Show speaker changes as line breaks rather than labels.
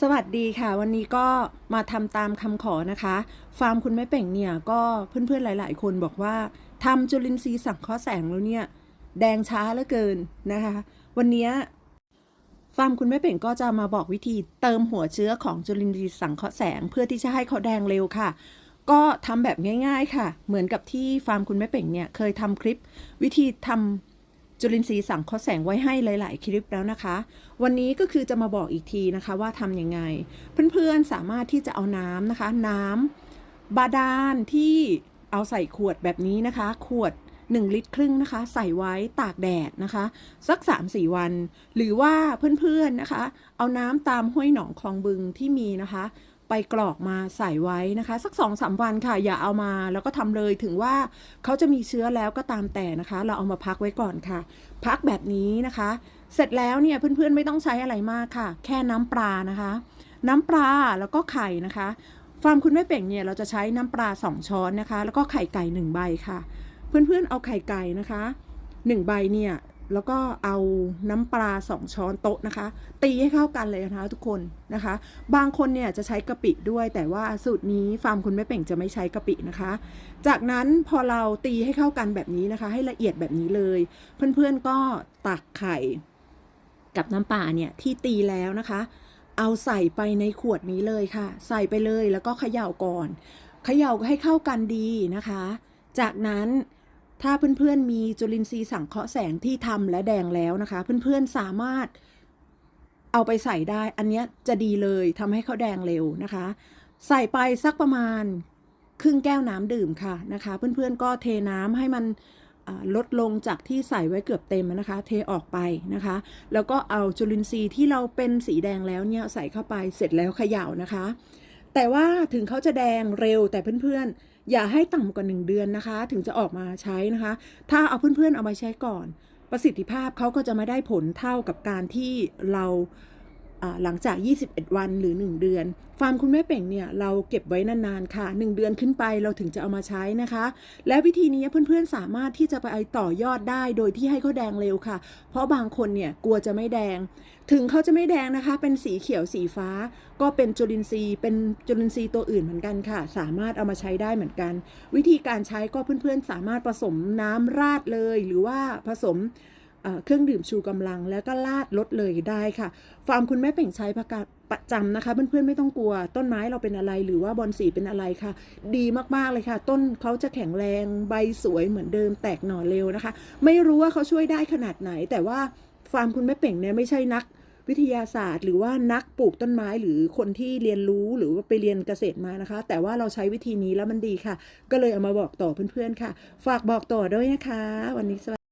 สวัสดีค่ะ วันนี้ก็มาทำตามคำขอนะคะ ฟาร์มคุณแม่เป่งเนี่ย ก็เพื่อนๆหลาย ๆ คนบอกว่าทำจุลินทรีย์สังเคราะห์แสงแล้วเนี่ย แดงช้าเหลือเกินนะคะ วันนี้ฟาร์มคุณแม่เป่งก็จะมาบอกวิธีเติมหัวเชื้อของจุลินทรีย์สังเคราะห์แสง เพื่อที่จะให้เขาแดงเร็วค่ะ ก็ทำแบบง่าย ๆ ค่ะ เหมือนกับที่ฟาร์มคุณแม่เป่งเนี่ยเคยทำคลิป วิธีทำ จุลินทรีย์สังเคราะห์แสงไว้ให้หลาย ๆ คลิปแล้วนะคะ วันนี้ก็คือจะมาบอกอีกทีนะคะว่าทำยังไง เพื่อน ๆ สามารถที่จะเอาน้ำนะคะ น้ำบาดาลที่เอาใส่ขวดแบบนี้นะคะ ขวด 1 ลิตรครึ่งนะคะ ใส่ไว้ตากแดดนะคะ สัก 3-4 วัน หรือว่าเพื่อน ๆ นะคะ เอาน้ำตามห้วยหนองคลองบึงที่มีนะคะ ไปกรอกมาใส่ไว้นะคะ สัก2อสวันค่ะ อย่าเอามาแล้วก็ทำเลยถึงว่าเขาจะมีเชื้อแล้วก็ตามแต่นะคะ เราเอามาพักไว้ก่อนค่ะ พักแบบนี้นะคะ เสร็จแล้วเนี่ยเพื่อนๆไม่ต้องใช้อะไรมากค่ะ แค่น้ำปลานะคะ น้ำปลาแล้วก็ไข่นะคะฟาร์มคุณแม่เป่งเนี่ยเราจะใช้น้ำปลา 2 ช้อนนะคะ แล้วก็ไข่ไก่1ใบค่ะ เพื่อนๆเอาไข่ไก่นะคะ 1 ใบเนี่ย แล้วก็เอาน้ำปลา2ช้อนโต๊ะนะคะ ตีให้เข้ากันเลยนะคะทุกคนนะคะ บางคนเนี่ยจะใช้กะปิด้วย แต่ว่าสูตรนี้ฟาร์มคุณแม่เป่งจะไม่ใช้กะปินะคะ จากนั้นพอเราตีให้เข้ากันแบบนี้นะคะ ให้ละเอียดแบบนี้เลย เพื่อนๆก็ตักไข่ กับน้ำปลาเนี่ยที่ตีแล้วนะคะ เอาใส่ไปในขวดนี้เลยค่ะ ใส่ไปเลยแล้วก็เขย่าก่อนเขย่าให้เข้ากันดีนะคะ จากนั้น ถ้าเพื่อนๆมีจุลินทรีย์สังเคราะห์แสงที่ทำและแดงแล้วนะคะ เพื่อนๆสามารถเอาไปใส่ได้ อันนี้จะดีเลยทำให้เขาแดงเร็วนะคะ ใส่ไปสักประมาณครึ่งแก้วน้ำดื่มค่ะนะคะ เพื่อนๆก็เทน้ำให้มันลดลงจากที่ใส่ไว้เกือบเต็มนะคะ เทออกไปนะคะ แล้วก็เอาจุลินทรีย์ที่เราเป็นสีแดงแล้วเนี่ยใส่เข้าไปเสร็จแล้วเขย่านะคะ แต่ว่าถึงเขาจะแดงเร็วแต่เพื่อนๆ อย่าให้ต่ำกว่า 1 เดือนนะคะ ถึงจะออกมาใช้นะคะ ถ้าเอาเพื่อนๆเอามาใช้ก่อน ประสิทธิภาพเขาก็จะไม่ได้ผลเท่ากับการที่เราอ่า หลังจาก 21 วันหรือ 1 เดือน ฟาร์มคุณแม่เป่งเนี่ยเราเก็บไว้นานๆค่ะ 1 เดือนขึ้นไปเราถึงจะเอามาใช้นะคะ และวิธีนี้เพื่อนๆสามารถที่จะไปต่อยอดได้โดยที่ให้เขาแดงเร็วค่ะ เพราะบางคนเนี่ยกลัวจะไม่แดง ถึงเขาจะไม่แดงนะคะ เป็นสีเขียวสีฟ้า ก็เป็นจุลินทรีย์เป็นจุลินทรีย์ตัวอื่นเหมือนกันค่ะ สามารถเอามาใช้ได้เหมือนกัน วิธีการใช้ก็เพื่อนๆสามารถผสมน้ำราดเลย หรือว่าผสม เครื่องดื่มชูกำลัง แล้วก็ราดลดเลยได้ค่ะ ฟาร์มคุณแม่เป่งใช้ประกาศประจำนะคะ เพื่อนๆไม่ต้องกลัว ต้นไม้เราเป็นอะไรหรือว่าบอนสีเป็นอะไรค่ะ ดีมากๆเลยค่ะ ต้นเขาจะแข็งแรงใบสวยเหมือนเดิมแตกหน่อเร็วนะคะ ไม่รู้ว่าเขาช่วยได้ขนาดไหน แต่ว่าฟาร์มคุณแม่เป่งเนี่ยไม่ใช่นักวิทยาศาสตร์หรือว่านักปลูกต้นไม้หรือคนที่เรียนรู้หรือว่าไปเรียนเกษตรมานะคะ แต่ว่าเราใช้วิธีนี้แล้วมันดีค่ะ ก็เลยเอามาบอกต่อเพื่อนๆค่ะ ฝากบอกต่อด้วยนะคะ วันนี้สวัสดี